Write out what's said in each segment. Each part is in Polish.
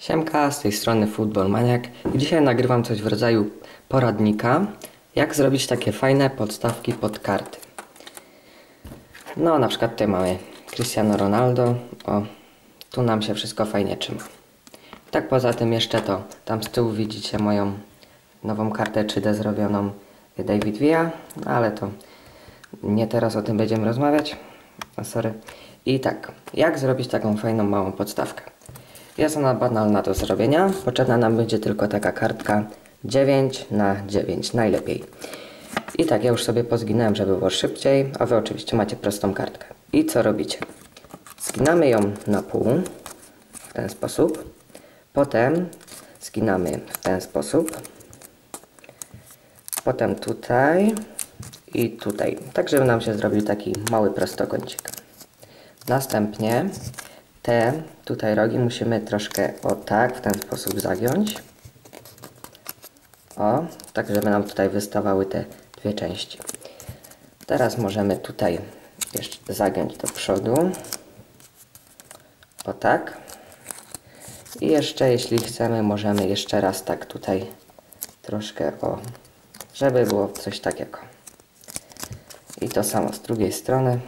Siemka, z tej strony Football Maniak i dzisiaj nagrywam coś w rodzaju poradnika, jak zrobić takie fajne podstawki pod karty. No, na przykład tutaj mamy Cristiano Ronaldo, o, tu nam się wszystko fajnie trzyma. Tak poza tym jeszcze to, tam z tyłu widzicie moją nową kartę 3D zrobioną David Villa, ale to nie teraz o tym będziemy rozmawiać. O, sorry. I tak, jak zrobić taką fajną małą podstawkę? Jest ona banalna do zrobienia. Potrzebna nam będzie tylko taka kartka 9 na 9 najlepiej. I tak, ja już sobie pozginałem, żeby było szybciej, a Wy oczywiście macie prostą kartkę. I co robicie? Zginamy ją na pół, w ten sposób. Potem zginamy w ten sposób. Potem tutaj i tutaj. Tak, żeby nam się zrobił taki mały prostokącik. Następnie te tutaj rogi musimy troszkę o tak, w ten sposób zagiąć. O, tak żeby nam tutaj wystawały te dwie części. Teraz możemy tutaj jeszcze zagiąć do przodu. O tak. I jeszcze jeśli chcemy, możemy jeszcze raz tak tutaj troszkę o, żeby było coś takiego. I to samo z drugiej strony.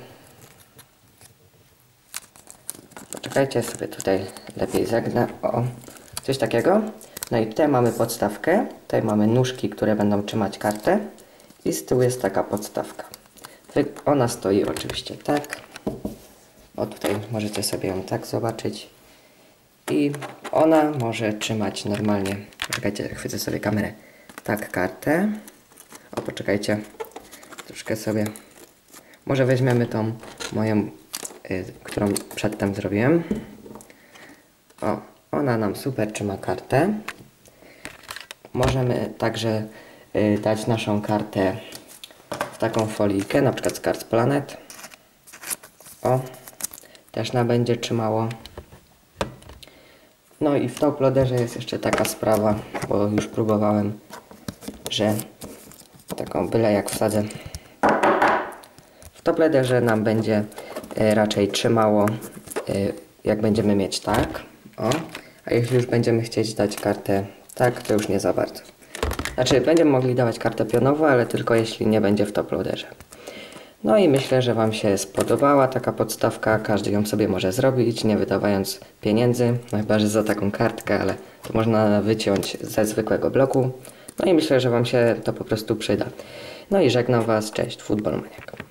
Poczekajcie sobie tutaj lepiej zagnę. O, coś takiego. No i tutaj mamy podstawkę. Tutaj mamy nóżki, które będą trzymać kartę. I z tyłu jest taka podstawka. Ona stoi oczywiście tak. O tutaj możecie sobie ją tak zobaczyć. I ona może trzymać normalnie. Poczekajcie, chwycę sobie kamerę. Tak, kartę. O, poczekajcie. Troszkę sobie. Może weźmiemy tą moją Y, którą przedtem zrobiłem. O, ona nam super trzyma kartę. Możemy także y, dać naszą kartę w taką folijkę, na przykład z kart Planet. O, też nam będzie trzymało. No i w top loaderze jest jeszcze taka sprawa, bo już próbowałem, że taką byle jak wsadzę w top loaderze nam będzie raczej trzymało, e, jak będziemy mieć tak. O. A jeśli już będziemy chcieć dać kartę tak, to już nie za bardzo. Znaczy, będziemy mogli dawać kartę pionową, ale tylko jeśli nie będzie w top loaderze. No i myślę, że Wam się spodobała taka podstawka. Każdy ją sobie może zrobić, nie wydawając pieniędzy. No chyba, że za taką kartkę, ale to można wyciąć ze zwykłego bloku. No i myślę, że Wam się to po prostu przyda. No i żegnam Was. Cześć, Futbol Maniak.